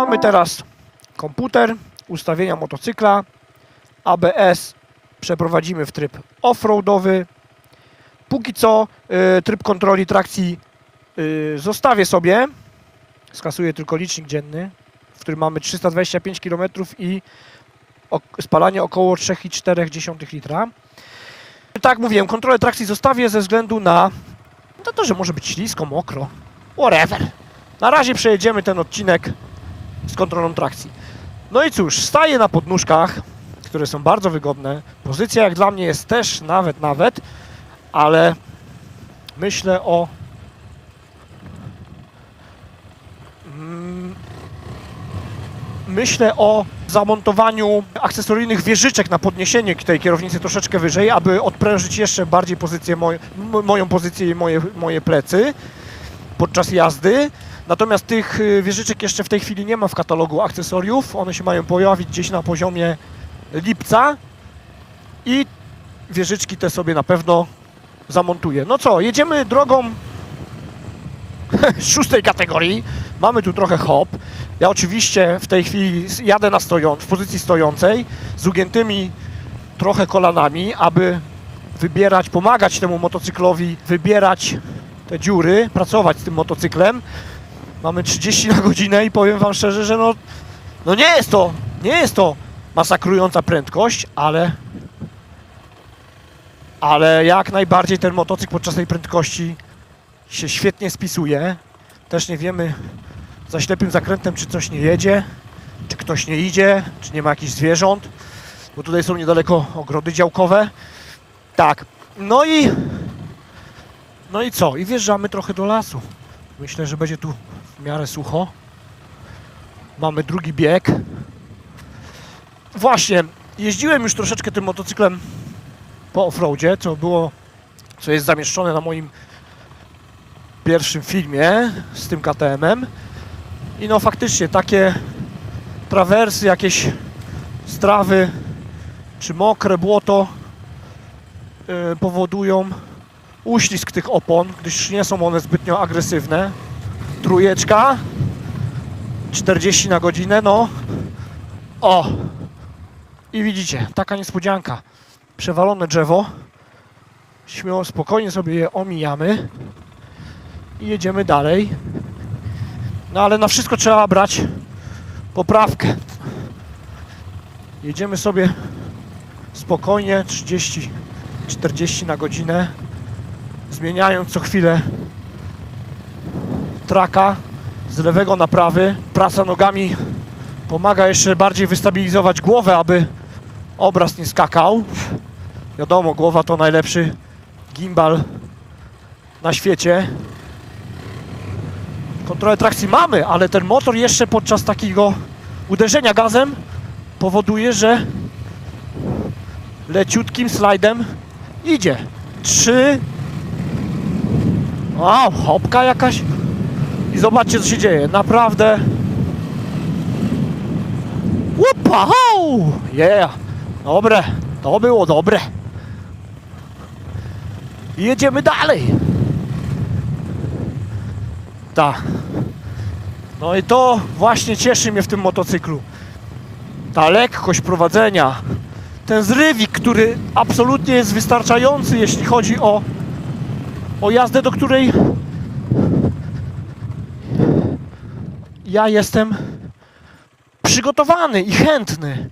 Mamy teraz komputer, ustawienia motocykla, ABS przeprowadzimy w tryb offroadowy. Póki co y, tryb kontroli trakcji y, zostawię sobie. Skasuję tylko licznik dzienny, w którym mamy 325 km i spalanie około 3,4 litra. Tak mówiłem, kontrolę trakcji zostawię ze względu na na to, że może być ślisko, mokro. Whatever. Na razie przejedziemy ten odcinek z kontrolą trakcji. No i cóż, staję na podnóżkach, które są bardzo wygodne. Pozycja jak dla mnie jest też nawet, nawet, ale myślę o Mm, myślę o zamontowaniu akcesoryjnych wieżyczek na podniesienie tej kierownicy troszeczkę wyżej, aby odprężyć jeszcze bardziej pozycję moj, moją pozycję i moje, moje plecy podczas jazdy. Natomiast tych y, wieżyczek jeszcze w tej chwili nie ma w katalogu akcesoriów. One się mają pojawić gdzieś na poziomie lipca i wieżyczki te sobie na pewno zamontuję. No co, jedziemy drogą szóstej kategorii. Mamy tu trochę hop. Ja oczywiście w tej chwili jadę na stoją, w pozycji stojącej z ugiętymi trochę kolanami, aby wybierać, pomagać temu motocyklowi wybierać te dziury, pracować z tym motocyklem. Mamy 30 na godzinę i powiem Wam szczerze, że no, no nie jest to, nie jest to masakrująca prędkość, ale ale jak najbardziej ten motocykl podczas tej prędkości się świetnie spisuje. Też nie wiemy za ślepym zakrętem, czy coś nie jedzie, czy ktoś nie idzie, czy nie ma jakichś zwierząt, bo tutaj są niedaleko ogrody działkowe. Tak, no i no i co? I wjeżdżamy trochę do lasu. Myślę, że będzie tu w miarę sucho. Mamy drugi bieg. Właśnie, jeździłem już troszeczkę tym motocyklem po offroadzie, co było, co jest zamieszczone na moim pierwszym filmie z tym KTM-em. I no faktycznie takie trawersy, jakieś strawy czy mokre błoto yy, powodują uślizg tych opon, gdyż nie są one zbytnio agresywne. Trójeczka 40 na godzinę, no. O! I widzicie, taka niespodzianka. Przewalone drzewo. Śmiało, spokojnie sobie je omijamy i jedziemy dalej. No ale na wszystko trzeba brać poprawkę. Jedziemy sobie spokojnie 30 40 na godzinę zmieniając co chwilę traka z lewego na prawy. Praca nogami pomaga jeszcze bardziej wystabilizować głowę, aby obraz nie skakał. Wiadomo, głowa to najlepszy gimbal na świecie. Kontrolę trakcji mamy, ale ten motor jeszcze podczas takiego uderzenia gazem powoduje, że leciutkim slajdem idzie. Trzy. Wow, hopka jakaś. I zobaczcie co się dzieje. Naprawdę. Łupa! Yeah. Dobre. To było dobre. I jedziemy dalej. Tak. No i to właśnie cieszy mnie w tym motocyklu. Ta lekkość prowadzenia. Ten zrywik, który absolutnie jest wystarczający, jeśli chodzi o, o jazdę, do której ja jestem przygotowany i chętny.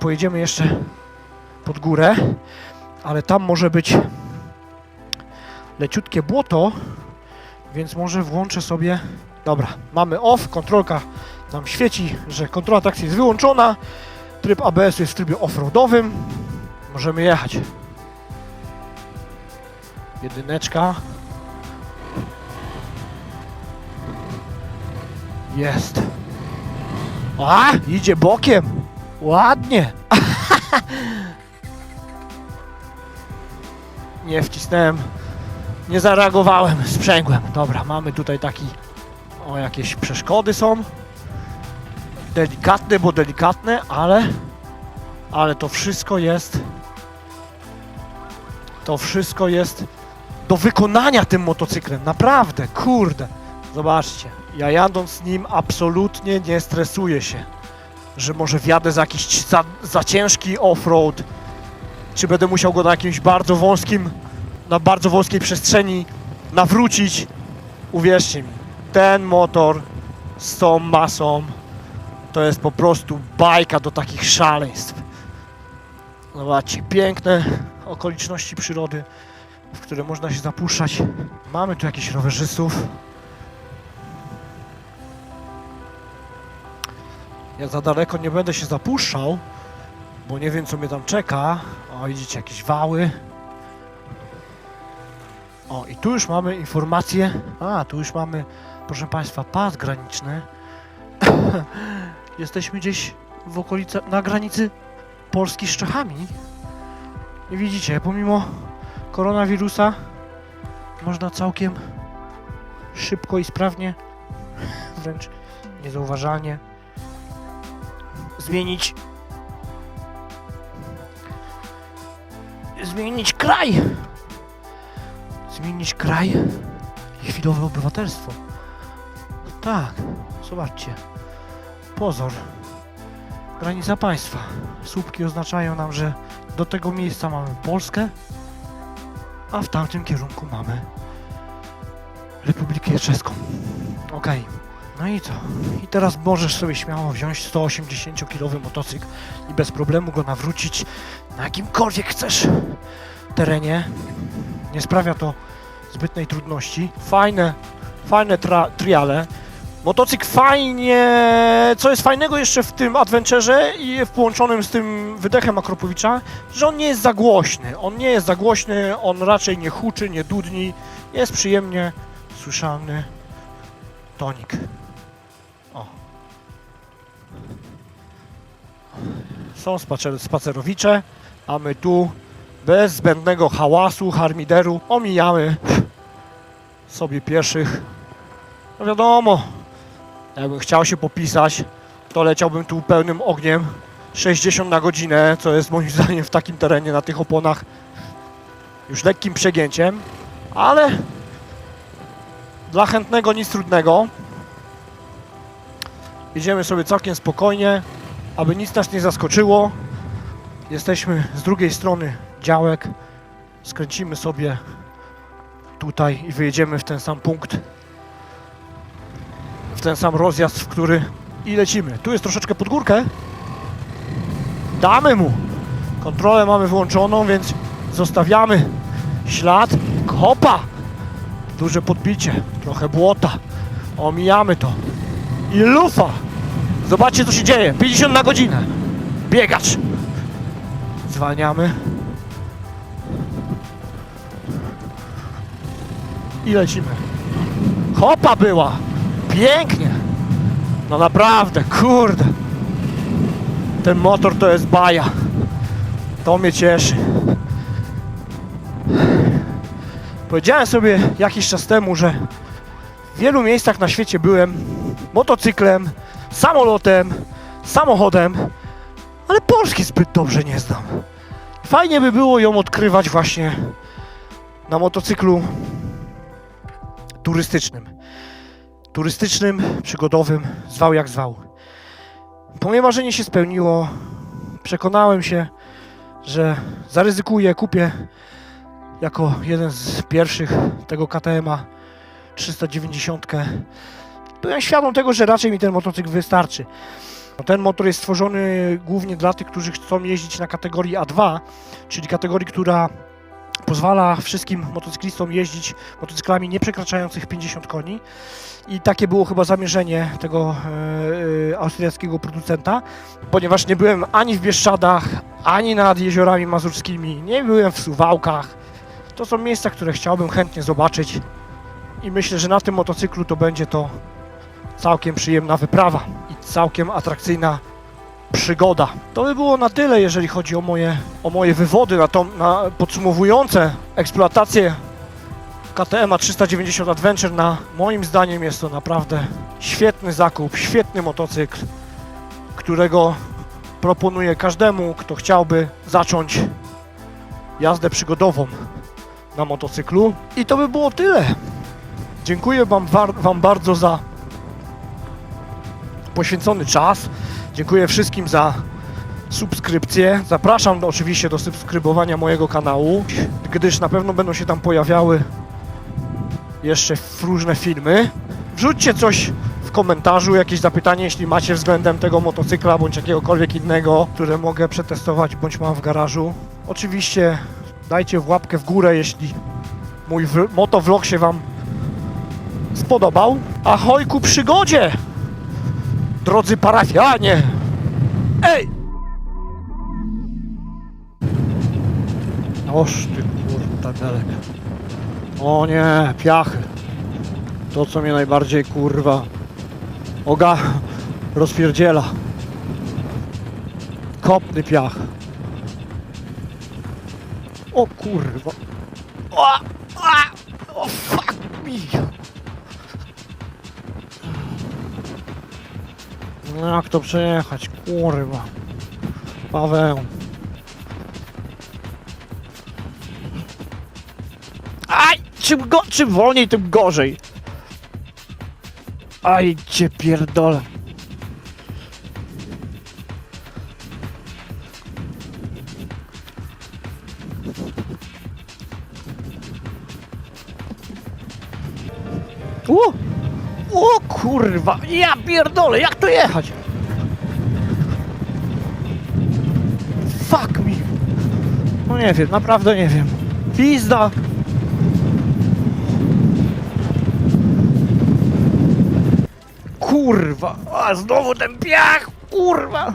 Pojedziemy jeszcze pod górę, ale tam może być leciutkie błoto, więc może włączę sobie. Dobra, mamy off, kontrolka nam świeci, że kontrola trakcji jest wyłączona. Tryb ABS jest w trybie offroadowym. Możemy jechać. Jedyneczka. Jest. A, idzie bokiem. Ładnie. Nie wcisnąłem. Nie zareagowałem. Sprzęgłem. Dobra, mamy tutaj taki... O, jakieś przeszkody są. Delikatne, bo delikatne, ale... Ale to wszystko jest... To wszystko jest do wykonania tym motocyklem. Naprawdę, kurde. Zobaczcie, ja jadąc nim absolutnie nie stresuję się, że może wjadę za jakiś za, za ciężki offroad, czy będę musiał go na jakimś bardzo wąskim, na bardzo wąskiej przestrzeni nawrócić. Uwierzcie mi, ten motor z tą masą to jest po prostu bajka do takich szaleństw. Zobaczcie, piękne okoliczności przyrody, w które można się zapuszczać. Mamy tu jakichś rowerzystów. Ja za daleko nie będę się zapuszczał, bo nie wiem co mnie tam czeka. O, widzicie jakieś wały. O, i tu już mamy informację. A, tu już mamy, proszę Państwa, pas graniczny. Jesteśmy gdzieś w okolicy, na granicy Polski z Czechami. I widzicie, pomimo koronawirusa można całkiem szybko i sprawnie, wręcz niezauważalnie zmienić zmienić kraj. Zmienić kraj i chwilowe obywatelstwo. Tak, zobaczcie. Pozor. Granica państwa. Słupki oznaczają nam, że do tego miejsca mamy Polskę a w tamtym kierunku mamy Republikę Czeską. Okej no i co? I teraz możesz sobie śmiało wziąć 180-kilowy motocykl i bez problemu go nawrócić na jakimkolwiek chcesz terenie. Nie sprawia to zbytnej trudności. Fajne, fajne triale. Motocykl fajnie... Co jest fajnego jeszcze w tym Adventurze i w połączonym z tym wydechem Akropowicza, że on nie jest za głośny. On nie jest za głośny, on raczej nie huczy, nie dudni. Jest przyjemnie słyszalny tonik. Są spacer spacerowicze, a my tu bez zbędnego hałasu, harmideru omijamy sobie pieszych. No wiadomo, jakbym chciał się popisać, to leciałbym tu pełnym ogniem 60 na godzinę, co jest moim zdaniem w takim terenie, na tych oponach już lekkim przegięciem, ale dla chętnego nic trudnego. Idziemy sobie całkiem spokojnie, aby nic nas nie zaskoczyło. Jesteśmy z drugiej strony działek. Skręcimy sobie tutaj i wyjedziemy w ten sam punkt. W ten sam rozjazd, w który i lecimy. Tu jest troszeczkę pod górkę. Damy mu. Kontrolę mamy włączoną, więc zostawiamy ślad. Kopa! Duże podbicie, trochę błota. Omijamy to. I lufa! Zobaczcie co się dzieje. 50 na godzinę. Biegacz. Zwalniamy. I lecimy. Hopa była. Pięknie. No naprawdę, kurde. Ten motor to jest baja. To mnie cieszy. Powiedziałem sobie jakiś czas temu, że w wielu miejscach na świecie byłem motocyklem, samolotem, samochodem, ale Polski zbyt dobrze nie znam. Fajnie by było ją odkrywać właśnie na motocyklu turystycznym. Turystycznym, przygodowym, zwał jak zwał. Moje marzenie się spełniło. Przekonałem się, że zaryzykuję, kupię jako jeden z pierwszych tego KTM-a 390. Byłem świadom tego, że raczej mi ten motocykl wystarczy. No, Ten motor jest stworzony głównie dla tych, którzy chcą jeździć na kategorii A2, czyli kategorii, która pozwala wszystkim motocyklistom jeździć motocyklami nie przekraczających 50 koni. I takie było chyba zamierzenie tego e, e, austriackiego producenta, ponieważ nie byłem ani w Bieszczadach, ani nad jeziorami mazurskimi, nie byłem w Suwałkach. To są miejsca, które chciałbym chętnie zobaczyć i myślę, że na tym motocyklu to będzie to całkiem przyjemna wyprawa i całkiem atrakcyjna przygoda. To by było na tyle, jeżeli chodzi o moje, o moje wywody na, tą, na podsumowujące eksploatację KTM 390 Adventure. Na moim zdaniem jest to naprawdę świetny zakup, świetny motocykl, którego proponuję każdemu, kto chciałby zacząć jazdę przygodową na motocyklu. I to by było tyle. Dziękuję Wam, wam bardzo za poświęcony czas. Dziękuję wszystkim za subskrypcję. Zapraszam do, oczywiście do subskrybowania mojego kanału, gdyż na pewno będą się tam pojawiały jeszcze różne filmy. Wrzućcie coś w komentarzu, jakieś zapytanie, jeśli macie względem tego motocykla bądź jakiegokolwiek innego, które mogę przetestować bądź mam w garażu. Oczywiście dajcie w łapkę w górę, jeśli mój motovlog się Wam spodobał. Ahoj ku przygodzie! Drodzy parafianie! Ej! Oż ty kurta belek. O nie, piachy. To co mnie najbardziej kurwa oga rozpierdziela. Kopny piach. O kurwa. O, a, o fuck me. No jak to przejechać, kurwa. Paweł. Aj! Czym, go, czym wolniej, tym gorzej. Aj, cię pierdolę. O! O kurwa, ja pierdolę, jak to jechać? Fuck me. No nie wiem, naprawdę nie wiem. Pizda. Kurwa, a znowu ten piach, kurwa.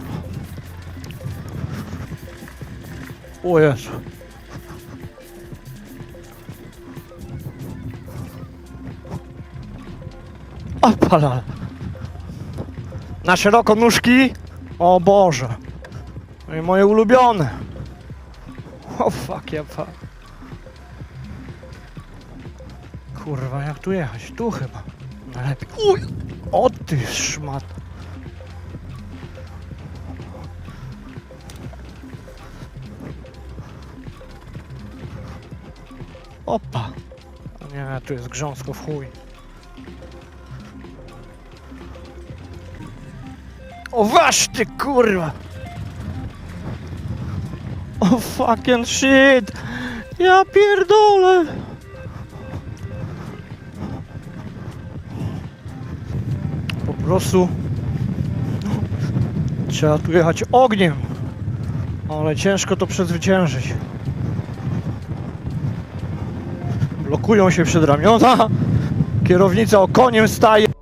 O Jezu. Opala. Na szeroko nóżki. O Boże. No i moje ulubione. O fuck, ja. Kurwa, jak tu jechać? Tu chyba. Najlepiej. Uj! O ty szmat. Opa. Nie, tu jest grząsko w chuj. O wasz ty kurwa! O fucking shit! Ja pierdolę! Po prostu trzeba tu jechać ogniem, ale ciężko to przezwyciężyć. Blokują się przed ramiona, kierownica okoniem staje.